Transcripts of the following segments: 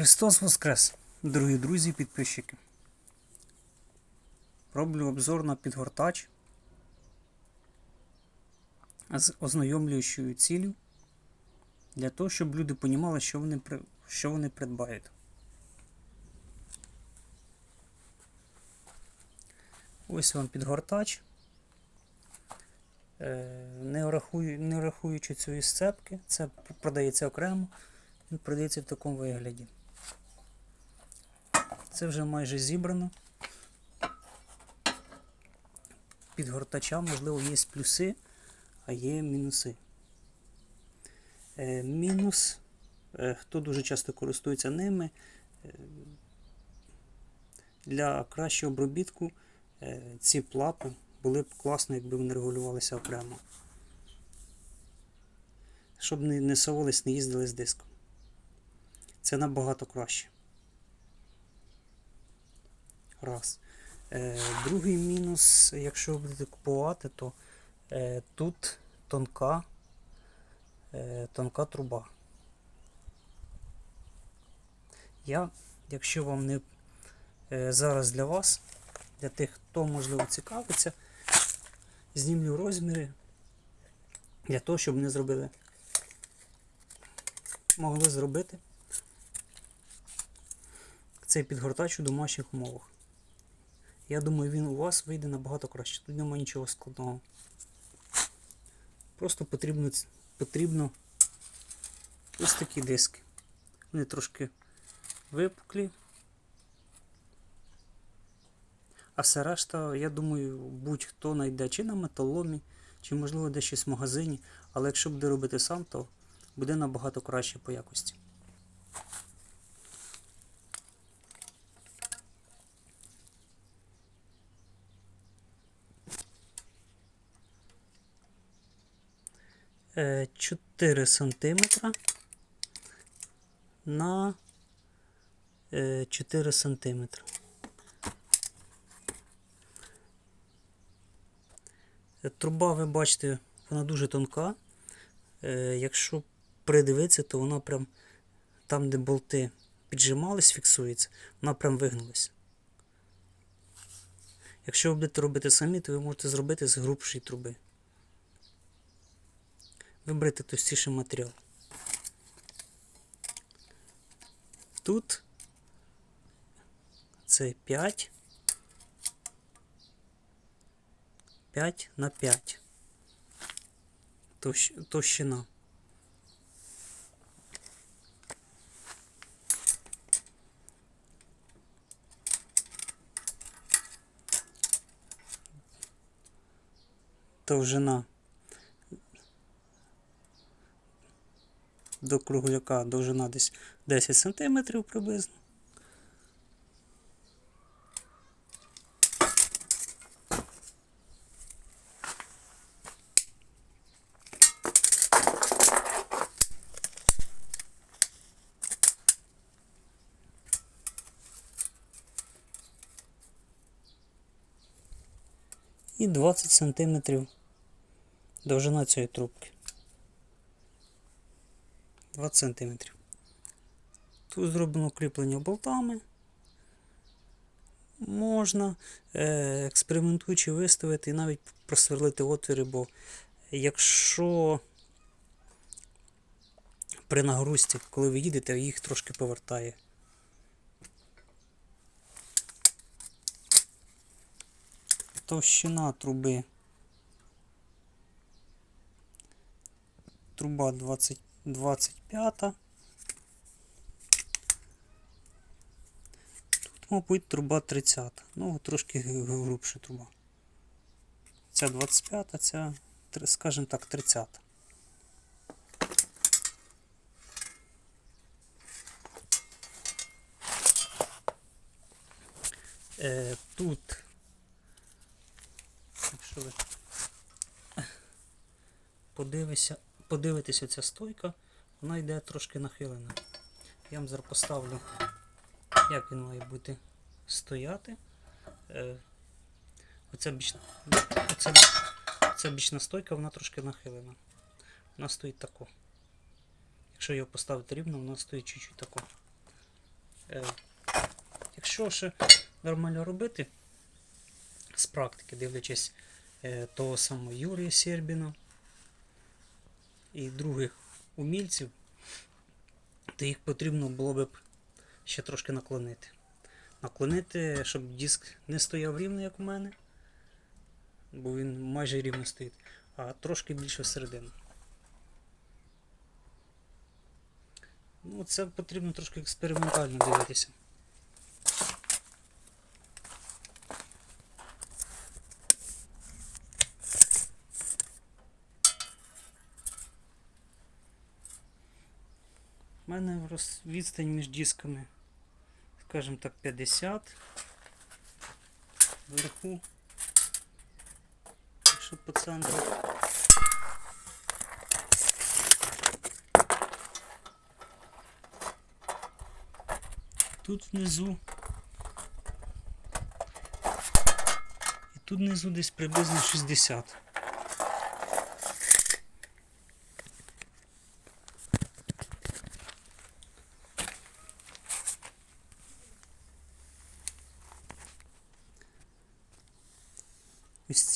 Христос Воскрес! Дорогі друзі і підписчики. Роблю обзор на підгортач з ознайомлюючою ціллю для того, щоб люди понімали, що вони, що вони придбають. Ось вам підгортач. Е, Не, рахую, не рахуючи цієї сцепки, це продається окремо, він продається в такому вигляді. Це вже майже зібрано. Під гортача, можливо, є плюси, а є мінуси. Е, мінус, е, хто дуже часто користується ними, е, для кращого обробітку е, ці плапи були б класно, якби вони регулювалися окремо. Щоб не, не совались, не їздили з диском. Це набагато краще. Раз. Е, другий мінус, якщо ви будете купувати, то е, тут тонка, е, тонка труба. Я, якщо вам не е, зараз для вас, для тих, хто можливо цікавиться, знімлю розміри для того, щоб не зробили. Могли зробити цей підгортач у домашніх умовах. Я думаю, він у вас вийде набагато краще. Тут немає нічого складного. Просто потрібно, потрібно ось такі диски. Вони трошки випуклі. А все решта, я думаю, будь-хто знайде чи на металомі, чи можливо десь щось в магазині. Але якщо буде робити сам, то буде набагато краще по якості. 4 сантиметра на е, 4 сантиметра. Е, Труба, ви бачите, вона дуже тонка. Е, Якщо придивитися, то вона прям там, де болти піджимались, фіксується, вона прям вигнулась. Якщо ви будете робити самі, то ви можете зробити з грубшої труби. Вибрати товстіший матеріал. Тут це 5. 5 на 5. Товщ, товщина. Довжина до кругляка довжина десь 10 см приблизно. І 20 см довжина цієї трубки. 20 см. Тут зроблено кріплення болтами. Можна, е, експериментуючи виставити і навіть просверлити отвіри, бо якщо при нагрузці, коли ви їдете, їх трошки повертає. Товщина труби. Труба 20, 25. Тут, мабуть, труба 30. Ну, трошки грубша труба. Ця 25, ця, скажімо так, 30. Е, тут, якщо ви подивися, подивитися ця стойка, вона йде трошки нахилена. Я вам зараз поставлю, як він має бути стояти. Е, оця, бічна, оця, оця бічна стойка, вона трошки нахилена. Вона стоїть тако. Якщо його поставити рівно, вона стоїть чуть-чуть тако. Е, якщо ще нормально робити з практики, дивлячись е, того самого Юрія Сербіна і других умільців, то їх потрібно було б ще трошки наклонити. Наклонити, щоб диск не стояв рівно, як у мене, бо він майже рівно стоїть, а трошки більше всередину. Ну, це потрібно трошки експериментально дивитися. У мене відстань між дисками, скажімо так, 50 вверху. Якщо по центру. Тут внизу. І тут внизу десь приблизно 60.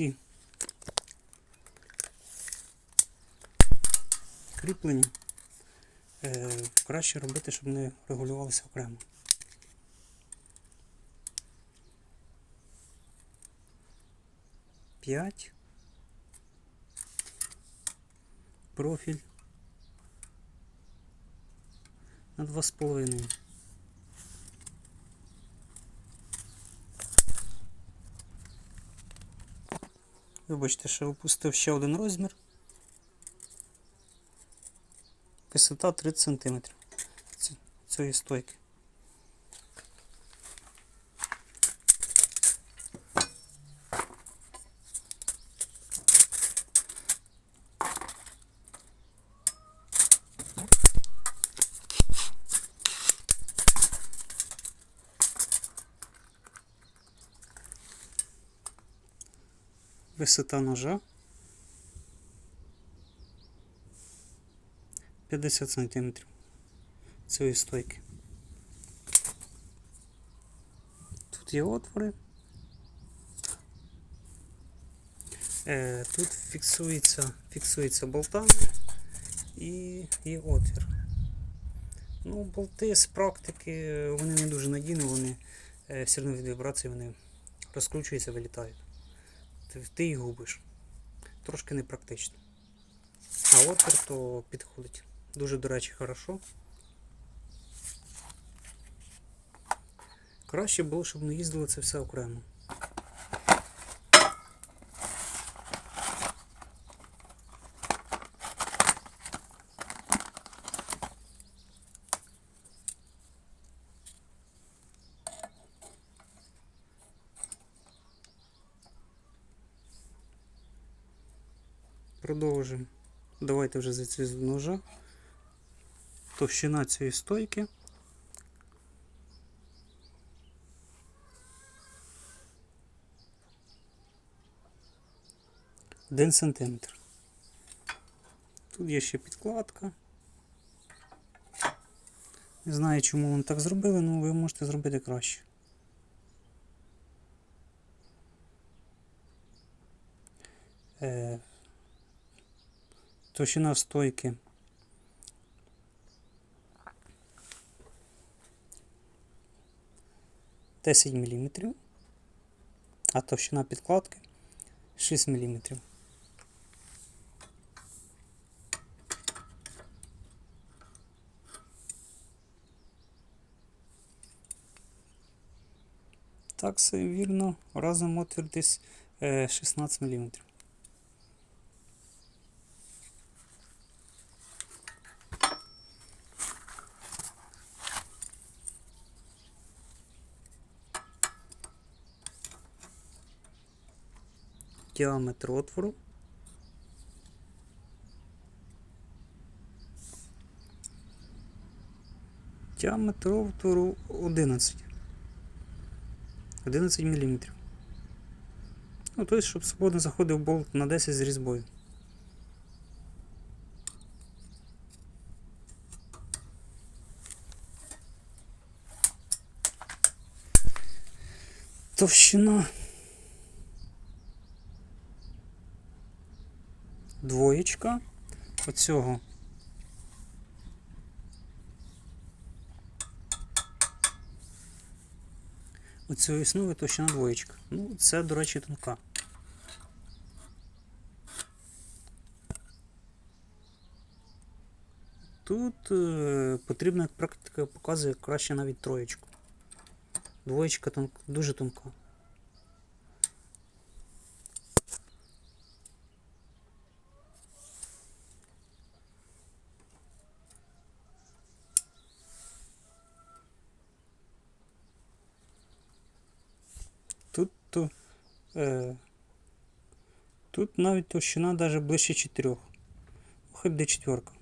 ці кріплення е, краще робити, щоб не регулювалися окремо. П'ять. Профіль на 2,5. Вибачте, що опустив ще один розмір. Висота 30 см цієї стойки. Висота ножа 50 см цієї стойки. Тут є отвори. Е, Тут фіксується, фіксується болтами і є отвір. Ну, болти з практики вони не дуже надійні, вони е, все одно від вібрації вони розкручуються, вилітають. Ти, ти їх губиш. Трошки непрактично. А отвір то підходить. Дуже, до речі, хорошо. Краще було, щоб не їздило це все окремо. Продовжимо. Давайте вже за ці ножа. Товщина цієї стойки. Один сантиметр. Тут є ще підкладка. Не знаю, чому вони так зробили, але ви можете зробити краще. Е, Товщина стойки. Десять міліметрів, а товщина підкладки 6 міліметрів. Так, все вірно. Разом отвір десь е, 16 міліметрів. Діаметр отвору. Діаметр отвору 11. 11 мм. Ну, тобто, щоб свободно заходив болт на 10 з різьбою. Товщина. Двоєчка. Оцього. Оцього існує товщина двоєчка. Ну, це, до речі, тонка. Тут е, потрібна, як практика показує, краще навіть троєчку. Двоєчка тонк, дуже тонка. Тут, то, е, тут навіть товщина навіть ближче 4. Хай буде четверка.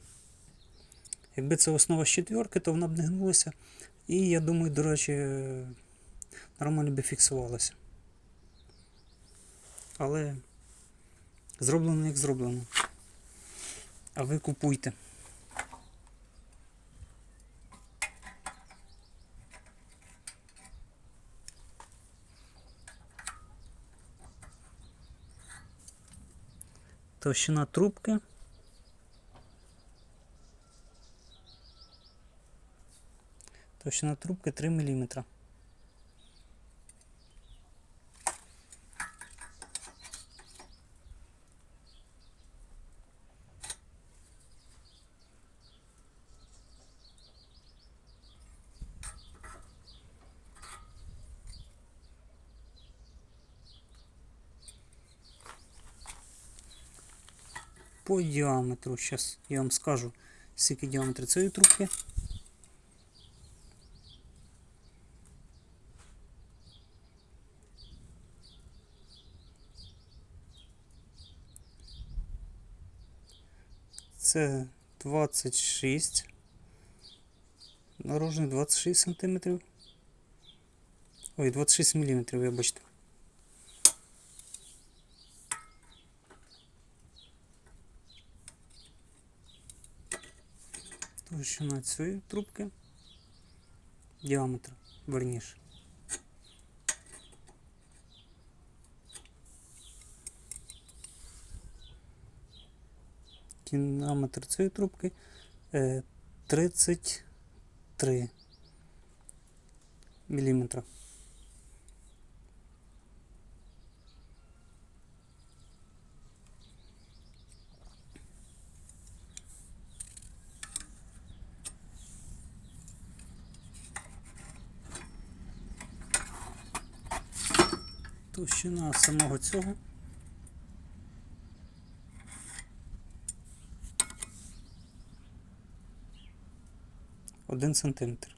Якби це основа з четверки, то вона б не гнулася. І я думаю, до речі, е, нормально би фіксувалася. Але зроблено як зроблено. А ви купуйте. Товщина трубки. Товщина трубки 3 мм. По діаметру, зараз я вам скажу, скільки діаметр цієї трубки. Це 26. Наружний 26 сантиметрів. Ой, 26 міліметрів, вибачте. Товщина цієї трубки. Діаметр, верніше. Діаметр цієї трубки е, 33 міліметра. Товщина самого цього один сантиметр.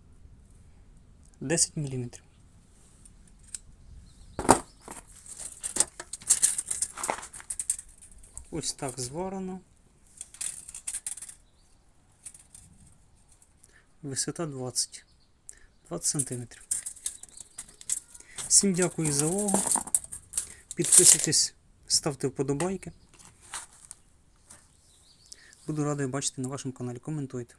10 міліметрів. Ось так зварено. Висота 20. 20 сантиметрів. Всім дякую за увагу. Підписуйтесь, ставте вподобайки. Буду радий бачити на вашому каналі. Коментуйте.